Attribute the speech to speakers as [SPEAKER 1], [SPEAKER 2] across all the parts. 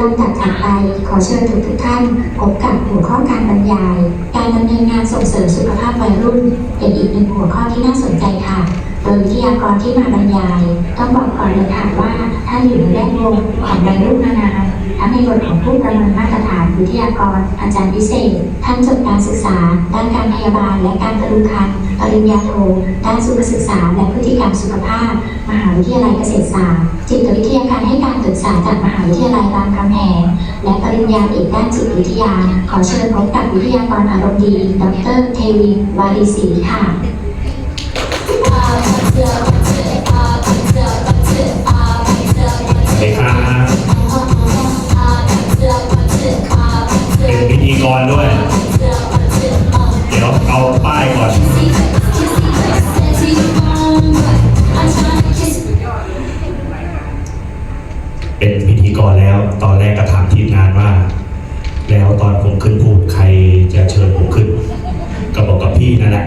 [SPEAKER 1] ลำดับถัดไปขอเชิญทุกทุกท่านพบกับหัวข้อการบรรยาย การดำเนินงานส่งเสริมสุขภาพวัยรุ่นเป็นอีกหนึ่งหัวข้อที่น่าสนใจค่ะ โดยวิทยากรที่มาบรรยาย ต้องบอกก่อนเลยค่ะว่าท่านอยู่ในแวดวงของวัยรุ่นมานานทั้งในบทของผู้ประเมินมาตรฐานวิทยากรอาจารย์พิเศษ ท่านจบการศึกษา ด้านการพยาบาลและการตะลุคัน ปริญญาโท ด้านสุขศึกษา และพฤติกรรมสุขภาพ มหาวิทยาลัยเกษตรศาสตร์ จิตวิทยาการให้การศึกษาจากมหาวิทยาลัยรามคำแหง และปริญญาเอกด้านจิตวิทยา ขอเชิญพบกับวิทยากรอารมณ์ดี ดรเทวิน วารีศรีค่ะ
[SPEAKER 2] สวัสดีครับเป็นพิธีกรด้วย เดี๋ยวเอาป้ายก่อนเป็น ตอนแรกก็ถามทีมงานว่า แล้วตอนผมขึ้นพูดใครจะเชิญผมขึ้น ก็บอกกับพี่นั่นแหละ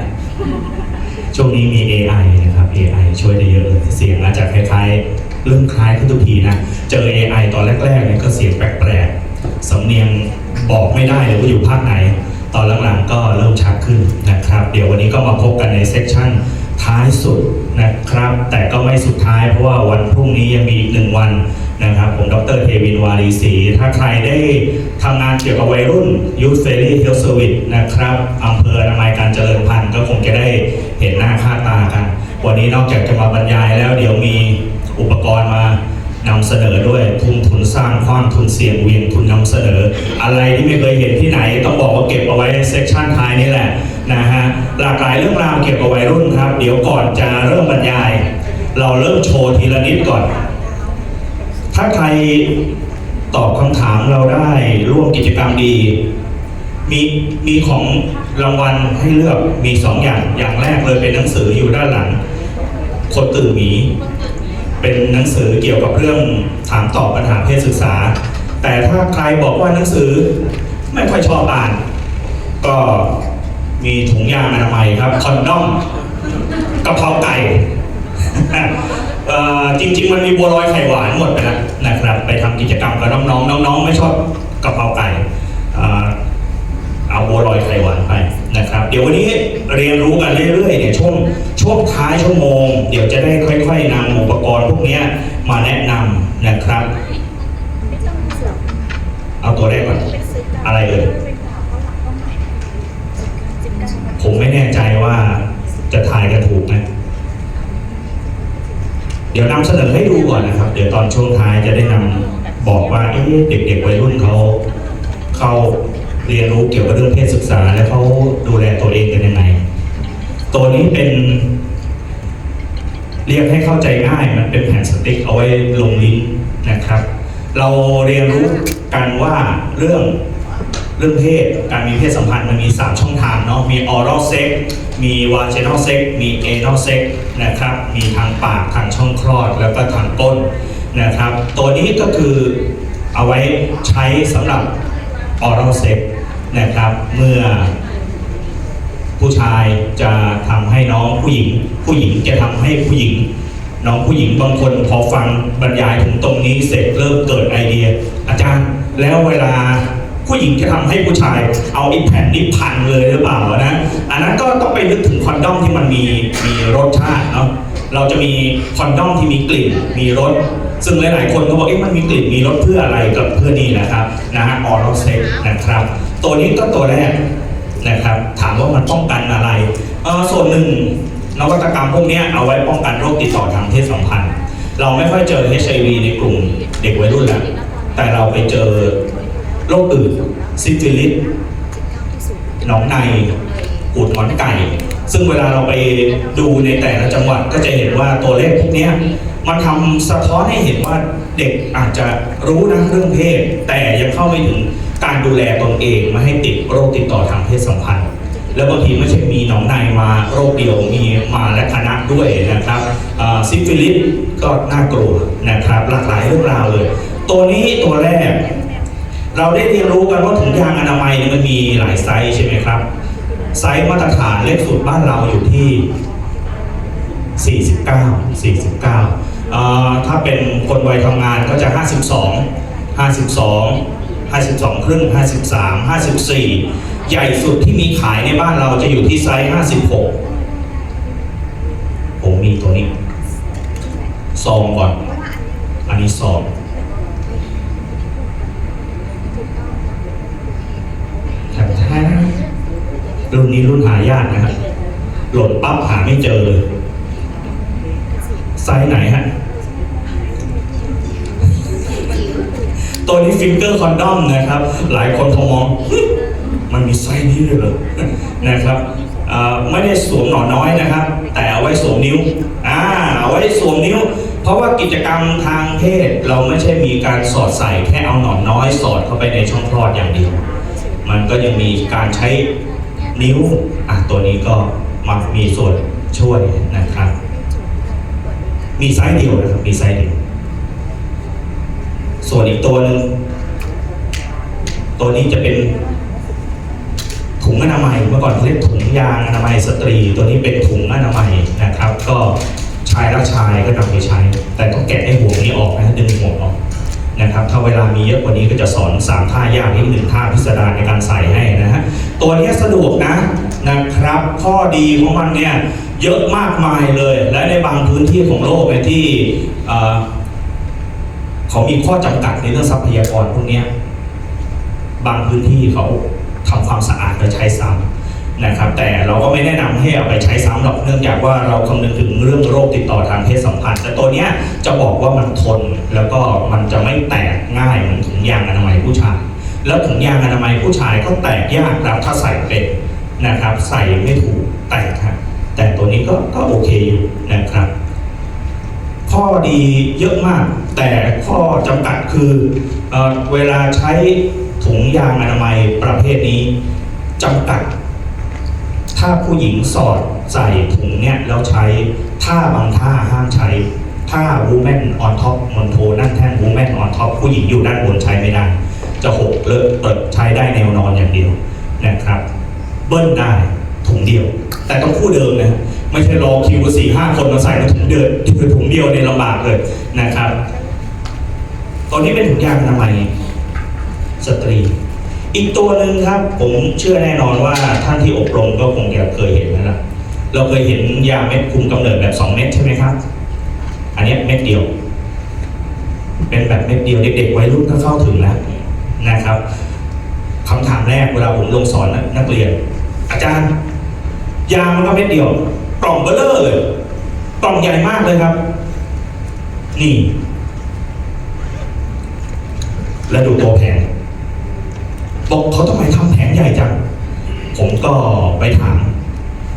[SPEAKER 2] ช่วงนี้มี AI นะครับ AI ช่วยได้เยอะเลยเสียงอาจจะคล้ายๆ เริ่มคล้ายขึ้นทุกทีนะ เจอ AI ตอนแรกๆเนี่ยก็เสียงแปลกๆสำเนียงบอกไม่ได้เลยว่าอยู่ภาคไหน ตอนหลังๆก็เริ่มชัดขึ้นนะครับ เดี๋ยววันนี้ก็มาพบกันในเซสชั่นท้ายสุดนะครับ แต่ก็ไม่สุดท้ายเพราะว่าวันพรุ่งนี้ยังมีอีกหนึ่งวัน นะครับ ผมดรเทวินวารีศรีถ้าใครได้ทำงานเกี่ยวกับวัยรุ่น Youth Friendly Health Service นะครับอำเภออนามัยการเจริญพันธุ์ก็คงจะได้เห็นหน้าค่าตากัน วันนี้นอกจากจะมาบรรยายแล้วเดี๋ยวมีอุปกรณ์มานำเสนอด้วยทุ่มทุนสร้างความทุนเสี่ยงเวียงทุนนำเสนอ อะไรที่ไม่เคยเห็นที่ไหน ต้องบอกว่าเก็บเอาไว้เซสชันท้ายนี่แหละนะฮะหลากหลายเรื่องราวเกี่ยวกับวัยรุ่นครับ เดี๋ยวก่อนจะเริ่มบรรยาย เราเริ่มโชว์ทีละนิดก่อน ถ้าใครตอบคำถามเราได้ร่วมกิจกรรมดี มีมีของรางวัลให้เลือกมีสองอย่างอย่างแรกเลยเป็นหนังสืออยู่ด้านหลัง คนตื่นหมีเป็นหนังสือเกี่ยวกับเรื่องถามตอบปัญหาเพศศึกษา แต่ถ้าใครบอกว่าหนังสือไม่ค่อยชอบอ่าน ก็มีถุงยางอนามัยครับคอนดอมกระเพราไก่จริง ๆ มันมีบัวลอยไข่หวานหมดไปแล้ว นะครับ ไปทำกิจกรรมกับน้องๆน้องๆ ไม่ชอบกระเพราไก่เอาบัวลอยไข่หวานไปนะครับ เดี๋ยววันนี้เรียนรู้กันเรื่อยๆเนี่ยช่วงช่วงท้ายชั่วโมง เดี๋ยวจะได้ค่อยๆนำอุปกรณ์พวกนี้มาแนะนำนะครับ เอาตัวแรกก่อนอะไรเอ่ยผมไม่แน่ใจว่าจะทายกันถูกไหม เดี๋ยวนำเสนอให้ดูก่อนนะครับ เดี๋ยวตอนช่วงท้ายจะได้นำบอกว่าเอ๊ะเด็กๆวัยรุ่นเขาเขาเรียนรู้เกี่ยวกับเรื่องเพศศึกษา และเขาดูแลตัวเองกันยังไง ตัวนี้เป็น เรียกให้เข้าใจง่ายมันเป็นแผ่นสติ๊กเอาไว้ลงลิ้นนะครับ เราเรียนรู้กันว่าเรื่อง เรื่องเพศการมีเพศสัมพันธ์มันมี 3 ช่องทางเนาะมี oral sex มี vaginal sex มี anal sex นะครับมีทางปากทางช่องคลอดแล้วก็ทางก้นนะครับตัวนี้ก็คือเอาไว้ใช้สำหรับ oral sex นะครับเมื่อผู้ชายจะทำให้น้องผู้หญิง ผู้หญิงจะทำให้ผู้หญิง น้องผู้หญิงบางคนพอฟังบรรยายถึงตรงนี้เสร็จเริ่มเกิดไอเดีย อาจารย์แล้วเวลา ผู้หญิงจะทำให้ผู้ชาย เอาไอีแผ่นนี้พันเลยหรือเปล่านะอันนั้นก็ต้องไปนึกถึงคอนดอมที่มันมีมีรสชาติเนาะเราจะมีคอนดอมที่มีกลิ่นมีรสซึ่งหลาย ๆ คนก็บอกเอ๊ะมันมีกลิ่นมีรสเพื่ออะไรกับเพื่อนี่นะครับนะฮะออร์เซ็กนะครับ ตัวนี้ก็ตัวแรกนะครับ ถามว่ามันป้องกันอะไรเออส่วนหนึ่งนวัตกรรมพวกนี้เอาไว้ป้องกันโรคติดต่อทางเพศสัมพันธ์ เราไม่ค่อยเจอ HIV ในกลุ่มเด็กวัยรุ่นแล้วแต่เราไปเจอ โรคอื่นซิฟิลิสหนองในปูดหงอนไก่ ซึ่งเวลาเราไปดูในแต่ละจังหวัดก็จะเห็นว่าตัวเลขพวกนี้มันทำสะท้อนให้เห็นว่าเด็กอาจจะรู้นะเรื่องเพศ แต่ยังเข้าไม่ถึงการดูแลตนเองไม่ให้ติดโรคติดต่อทางเพศสัมพันธ์ แล้วบางทีไม่ใช่มีหนองในมาโรคเดียวมีมาและคณะด้วยนะครับซิฟิลิสก็น่ากลัวนะครับ หลากหลายเรื่องราวเลย ตัวนี้ตัวแรก เราได้เรียนรู้กันว่าถุงยางอนามัยมันมีหลายไซส์ใช่ไหมครับ ไซส์มาตรฐานเล็กสุดบ้านเราอยู่ที่ 49 49เอ่อถ้าเป็นคนวัยทำงานก็จะ 52 52 52 ครึ่ง 53 54 ใหญ่สุดที่มีขายในบ้านเราจะอยู่ที่ไซส์ 56 ผมมีตัวนี้ซองก่อน อันนี้ซองแท้ๆ รุ่นนี้รุ่นหายากนะครับโหลดปั๊บหาไม่เจอเลยไซส์ไหนฮะตัวนี้ฟิงเกอร์คอนดอมนะครับ หลายคนพอมอง มันมีไซส์นี้เลยเหรอนะครับอ่าไม่ได้สวมหนอนน้อยนะครับ แต่เอาไว้สวมนิ้วอ่าเอาไว้สวมนิ้ว เพราะว่ากิจกรรมทางเพศเราไม่ใช่มีการสอดใส่แค่เอาหนอนน้อยสอดเข้าไปในช่องคลอดอย่างเดียว มันก็ยังมีการใช้ นิ้วอะตัวนี้ก็มามีส่วนช่วยนะครับ มีไซส์เดียวนะครับ มีไซส์เดียว ส่วนอีกตัวนึงตัวนี้จะเป็นถุงอนามัยเมื่อก่อนเรียกถุงยางอนามัยสตรี ตัวนี้เป็นถุงอนามัยนะครับ ก็ชายรักชายก็นำไปใช้ แต่ต้องแกะไอ้หัวนี้ออกนะดึงหัวออก นะครับถ้าเวลามีเยอะกว่านี้ก็จะสอนสามท่ายากนิดหนึ่งท่าพิสดารในการใส่ให้นะฮะตัวนี้สะดวกนะนะครับ ข้อดีของมันเนี่ยเยอะมากมายเลย และในบางพื้นที่ของโลกเนี่ยที่เขามีข้อจำกัดในเรื่องทรัพยากรพวกนี้บางพื้นที่เขาทำความสะอาดโดยใช้ซ้ำ นะครับ แต่เราก็ไม่แนะนำให้เอาไปใช้ซ้ำหรอกเนื่องจากว่าเราคำนึงถึงเรื่องโรคติดต่อทางเพศสัมพันธ์ แต่ตัวเนี้ยจะบอกว่ามันทนแล้วก็มันจะไม่แตกง่ายเหมือนถุงยางอนามัยผู้ชาย แล้วถุงยางอนามัยผู้ชายก็แตกยากครับถ้าใส่เป็นนะครับ ใส่ไม่ถูกแตกครับแต่ตัวนี้ก็ก็โอเคอยู่นะครับ ข้อดีเยอะมาก แต่ข้อจำกัดคือเอเวลาใช้ถุงยางอนามัยประเภทนี้จำกัด ถ้าผู้หญิงสอดใส่ถุงเนี่ยแล้วใช้ท่าบางท่าห้ามใช้ท่า woman on top มอนโทนั่นแท่น woman on top ผู้หญิงอยู่ด้านบนใช้ไม่ได้ จะหกเลอะเปิดใช้ได้แนวนอนอย่างเดียวนะครับ เบิ้ลได้ถุงเดียว แต่ต้องคู่เดิมนะไม่ใช่รอคิวสี่ห้าคนมาใส่ในถุงเดินถุงเดียวในลำบากเลยนะครับ ตอนนี้เป็นถุงยางอนามัยสตรี อีกตัวหนึ่งครับ ผมเชื่อแน่นอนว่าท่านที่อบรมก็คงจะเคยเห็นนะเราเคยเห็นยาเม็ดคุมกำเนิดแบบ 2 เม็ดใช่ไหมครับ อันนี้เม็ดเดียว เป็นแบบเม็ดเดียวเด็กๆวัยรุ่นก็เข้าถึงแล้วนะครับคำถามแรกเวลาผมลงสอนนักเรียน อาจารย์ ยามันก็เม็ดเดียวกล่องเบลเลอร์เลยกล่องใหญ่มากเลยครับ นี่ แล้วดูตัวแผง บอกเขาทำไมทำแผงใหญ่จัง ผมก็ไปถาม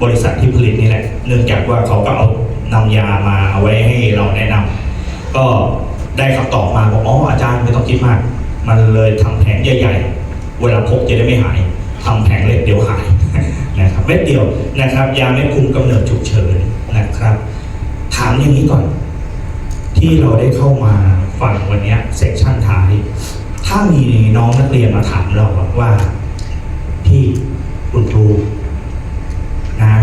[SPEAKER 2] บริษัทที่ผลิตนี่แหละ เนื่องจากว่าเขาก็เอานำยามาเอาไว้ให้เราแนะนำก็ได้คำตอบมาบอกอ๋ออาจารย์ไม่ต้องคิดมาก มันเลยทำแผงใหญ่ๆ เวลาพกจะได้ไม่หายทำแผงเล็กเดียวหายนะครับเม็ดเดียวนะครับ ยาเม็ดคุมกำเนิดฉุกเฉินนะครับ ถามอย่างนี้ก่อน ที่เราได้เข้ามาฟังวันนี้เซสชั่นท้าย ถ้ามีน้องนักเรียนมาถามเราว่า พี่คุณครูนะ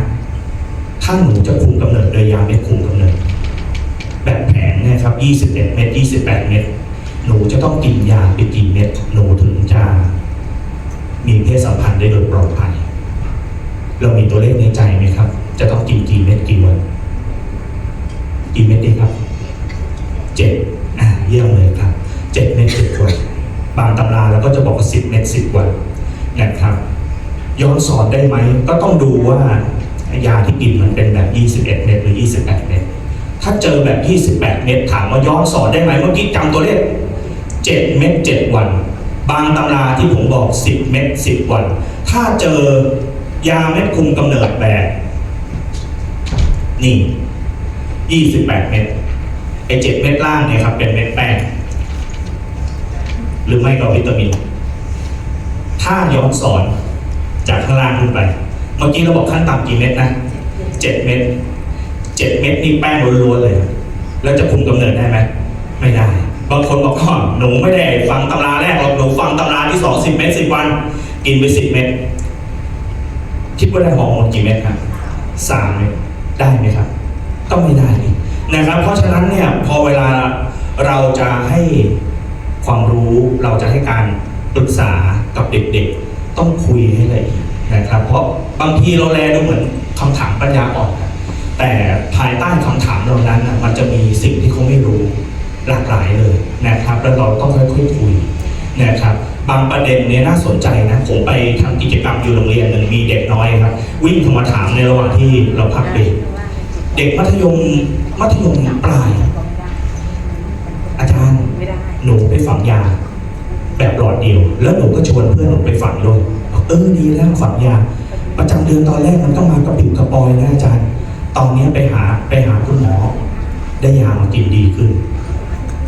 [SPEAKER 2] ถ้าหนูจะคุมกำเนิดโดยยาเม็ดคุมกำเนิด แบบแผงเนี่ยครับ 21 เม็ด 28 เม็ด หนูจะต้องกินยาไปกี่เม็ด หนูถึงจะมีเพศสัมพันธ์ได้โดยปลอดภัย เรามีตัวเลขในใจไหมครับ จะต้องกินกี่เม็ดกี่วัน กี่เม็ดดีครับ เจ็ดอ่าเยี่ยมเลยครับ เจ็ดเม็ดเจ็ดวัน บางตำราเราก็จะบอกว่าสิบเม็ดสิบวันนะครับ ย้อนสอนได้ไหมก็ต้องดูว่ายาที่กินมันเป็นแบบ 21 เม็ดหรือ 28 เม็ดถ้าเจอแบบ 28 เม็ดถามว่าย้อนสอนได้ไหมเมื่อกี้จำตัวเลข 7 เม็ด7 วัน บางตำราที่ผมบอก 10 เม็ด10 วัน ถ้าเจอยาเม็ดคุมกำเนิดแบบ นี่ 28 เม็ดไอ้7เม็ดล่างเนี่ยครับเป็นเม็ดแป้ง หรือไม่ก็วิตามิน ถ้าย้อนสอนจากข้างล่างขึ้นไป เมื่อกี้เราบอกขั้นต่ำกี่เม็ดนะเจ็ดเม็ดเจ็ดเม็ดนี่แป้งล้วนๆเลย แล้วจะคุมกำเนิดได้ไหม ไม่ได้ บางคนบอกว่าหนูไม่ได้ฟังตำราแรกหรอกหนูฟังตำราที่สองสิบเม็ดสิบวัน กินไปสิบเม็ดคิดว่าได้ฮอร์โมนกี่เม็ดครับสามเม็ดได้ไหมครับ ก็ไม่ได้นี่นะครับ เพราะฉะนั้นเนี่ยพอเวลาเราจะให้ ความรู้เราจะให้การปรึกษากับเด็กๆ ต้องคุยให้ละเอียดนะครับ เพราะบางทีเราแลดูเหมือนคำถามปัญญาอ่อนแต่ภายใต้คำถามเหล่านั้นมันจะมีสิ่งที่เขาไม่รู้หลากหลายเลยนะครับ แล้วเราต้องค่อยๆคุยนะครับบางประเด็นเนี่ยน่าสนใจนะผมไปทำกิจกรรมอยู่โรงเรียนหนึ่งมีเด็กน้อยครับ วิ่งเข้ามาถามในระหว่างที่เราพักเบรกเด็กมัธยมมัธยมปลาย อาจารย์ หนูไปฝังยาแบบหลอดเดียว แล้วหนูก็ชวนเพื่อนหนูไปฝังด้วยบอกเออดีแล้วฝังยา ประจำเดือนตอนแรกมันก็มากระปิบกระปอยนะอาจารย์ ตอนนี้ไปหาไปหาคุณหมอ ได้ยามากินดีขึ้น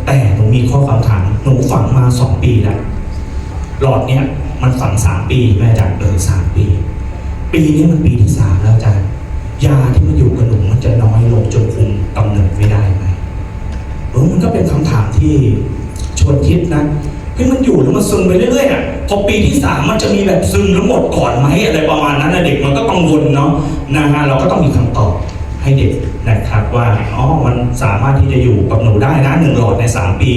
[SPEAKER 2] แต่หนูมีข้อคำถามหนูฝังมาสองปีแล้วหลอดเนี้ยมันฝังสามปีแม่อาจารย์เออสามปี ปีนี้มันปีที่สามแล้วอาจารย์ยาที่มันอยู่กับหนูมันจะน้อยลงจนคุมกำเนิดไม่ได้ไหมเออมันก็เป็นคำถามที่ ชวนคิดนะเฮ้ยมันอยู่แล้วมันซึมไปเรื่อยๆอะพอปีที่สามมันจะมีแบบซึมแล้วหมดก่อนไหมอะไรประมาณนั้นนะเด็กมันก็กังวลเนาะนะฮะเราก็ต้องมีคำตอบให้เด็กนะครับว่าอ๋อมันสามารถที่จะอยู่กับหนูได้นะหนึ่งหลอดในสามปี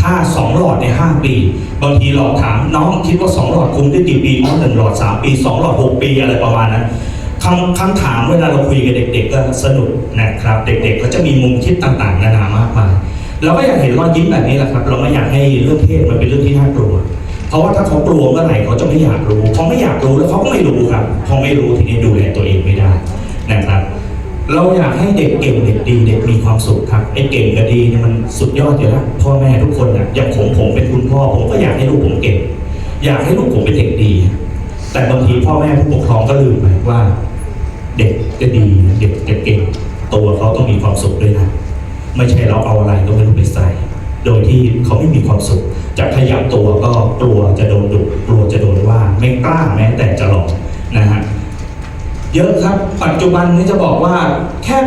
[SPEAKER 2] ถ้าสองหลอดในห้าปี บางทีหลอดถามน้องคิดว่าสองหลอดคุมได้กี่ปีอ๋อหนึ่งหลอดสามปีสองหลอดหกปีอะไรประมาณนั้นคำคำถามเวลาเราคุยกับเด็ก ๆ ก็สนุกนะครับ เด็ก ๆ ก็จะมีมุมคิดต่างๆนานามากมาย เราก็อยากเห็นรอยยิ้มแบบนี้แหละครับ เราไม่อยากให้เรื่องเพศมันเป็นเรื่องที่น่ากลัว เพราะว่าถ้าเขากลัวเมื่อไหร่เขาจะไม่อยากรู้พอไม่อยากรู้แล้วเขาก็ไม่รู้ครับพอไม่รู้ทีนี้ดูแลตัวเองไม่ได้นะครับ เราอยากให้เด็กเก่งเด็กดีเด็กมีความสุขครับไอ้เก่งกับดีเนี่ยมันสุดยอดอยู่แล้วพ่อแม่ทุกคนนะอย่างผมผมเป็นคุณพ่อผมก็อยากให้ลูกผมเก่ง อยากให้ลูกผมเป็นเด็กดี แต่บางทีพ่อแม่ผู้ปกครองก็ลืมไปว่า เด็กจะดีเด็กจะเก่งตัวเขาต้องมีความสุขด้วยนะ ไม่ใช่เราเอาอะไรก็ไม่รู้ไปใส่ โดยที่เขาไม่มีความสุข จะขยับตัวก็กลัวจะโดนดุกลัวจะโดนว่าไม่กล้าแม้แต่จะหลอกนะฮะเยอะครับ ปัจจุบันนี้จะบอกว่าแค่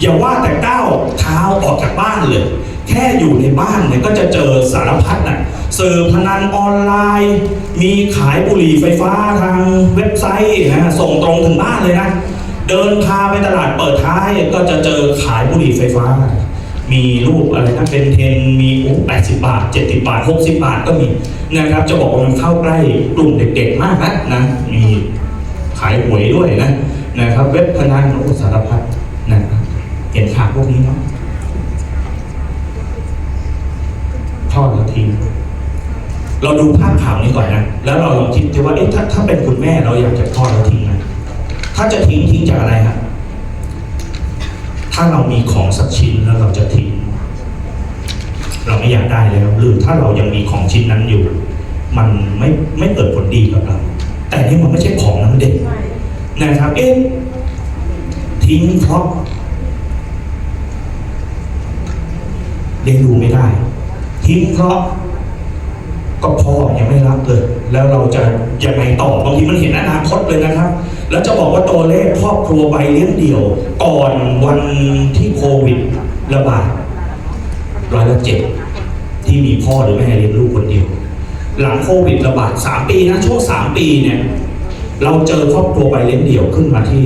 [SPEAKER 2] อย่าว่าแต่ก้าวเท้าออกจากบ้านเลย แค่อยู่ในบ้านเนี่ยก็จะเจอสารพัดน่ะสื่อพนันออนไลน์ มีขายบุหรี่ไฟฟ้าทางเว็บไซต์นะส่งตรงถึงบ้านเลยนะ เดินพาไปตลาดเปิดท้ายก็จะเจอขายบุหรี่ไฟฟ้า มีรูปอะไรนะเป็นเทนมีโอ้แปดสิบบาทเจ็ดสิบบาทหกสิบบาทก็มีนะครับ จะบอกว่ามันเข้าใกล้กลุ่มเด็กๆมากนะนะมีขายหวยด้วยนะนะครับ เว็บพนันโอ้สารพัดนะครับเห็นข่าวพวกนี้เนาะทอดแล้วทิ้งเราดูภาพข่าวนี้ก่อนนะ แล้วเราลองคิดดูว่าเอ๊ะถ้าถ้าเป็นคุณแม่เราอยากจะทอดแล้วทิ้ง ถ้าจะทิ้งทิ้งจากอะไรครับถ้าเรามีของสักชิ้นแล้วเราจะทิ้ง เราไม่อยากได้แล้ว หรือถ้าเรายังมีของชิ้นนั้นอยู่ มันไม่ไม่เกิดผลดีกับเรา แต่นี่มันไม่ใช่ของนะมันเด็กนะครับเอ๊ะทิ้งเพราะเลี้ยงดูไม่ได้ ทิ้งเพราะก็พ่อยังไม่รับเลย แล้วเราจะยังไงต่อบางทีมันเห็นอนาคตเลยนะครับ แล้วจะบอกว่าตัวเลขครอบครัวใบเลี้ยงเดี่ยว ก่อนวันที่โควิดระบาดร้อยละเจ็ดที่มีพ่อหรือแม่เลี้ยงลูกคนเดียว หลังโควิดระบาดสามปีนะช่วงสามปีเนี่ยเราเจอครอบครัวใบเลี้ยงเดี่ยวขึ้นมาที่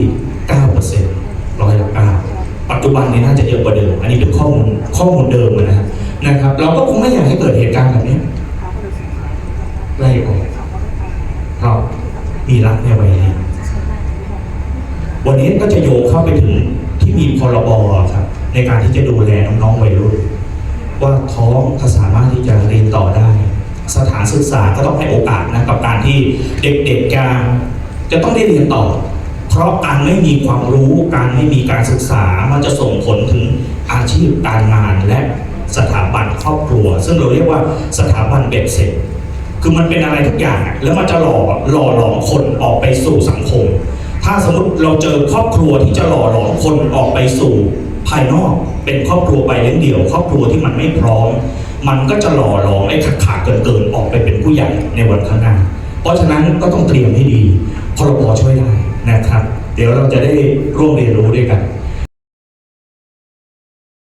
[SPEAKER 2] เก้าเปอร์เซ็นต์ร้อยละเก้าปัจจุบันนี้น่าจะเยอะกว่าเดิม อันนี้เป็นข้อมูลข้อมูลเดิมนะครับนะครับ เราก็คงไม่อยากให้เกิดเหตุการณ์แบบนี้ ไล่ออกเพราะีรักในวัยเรียนวันนี้ก็จะโยงเข้าไปถึงที่มีพรบครับ ในการที่จะดูแลน้องๆวัยรุ่นว่าท้องสามารถที่จะเรียนต่อได้ สถานศึกษาก็ต้องให้โอกาสนะกับการที่เด็กๆจะจะต้องได้เรียนต่อ เพราะการไม่มีความรู้การไม่มีการศึกษามันจะส่งผลถึงอาชีพการงานและสถาบันครอบครัว ซึ่งเราเรียกว่าสถาบันเบ็ดเสร็จ คือมันเป็นอะไรทุกอย่างอะแล้วมันจะหล่อหล่อหลอมคนออกไปสู่สังคม ถ้าสมมติเราเจอครอบครัวที่จะหล่อหลอมคนออกไปสู่ภายนอก เป็นครอบครัวใบเลี้ยงเดี่ยว ครอบครัวที่มันไม่พร้อม มันก็จะหล่อหลอมไอ้ขาดขาดเกินเกินออกไปเป็นผู้ใหญ่ในวันข้างหน้า เพราะฉะนั้นก็ต้องเตรียมให้ดีพรบช่วยได้นะครับ เดี๋ยวเราจะได้ร่วมเรียนรู้ด้วยกัน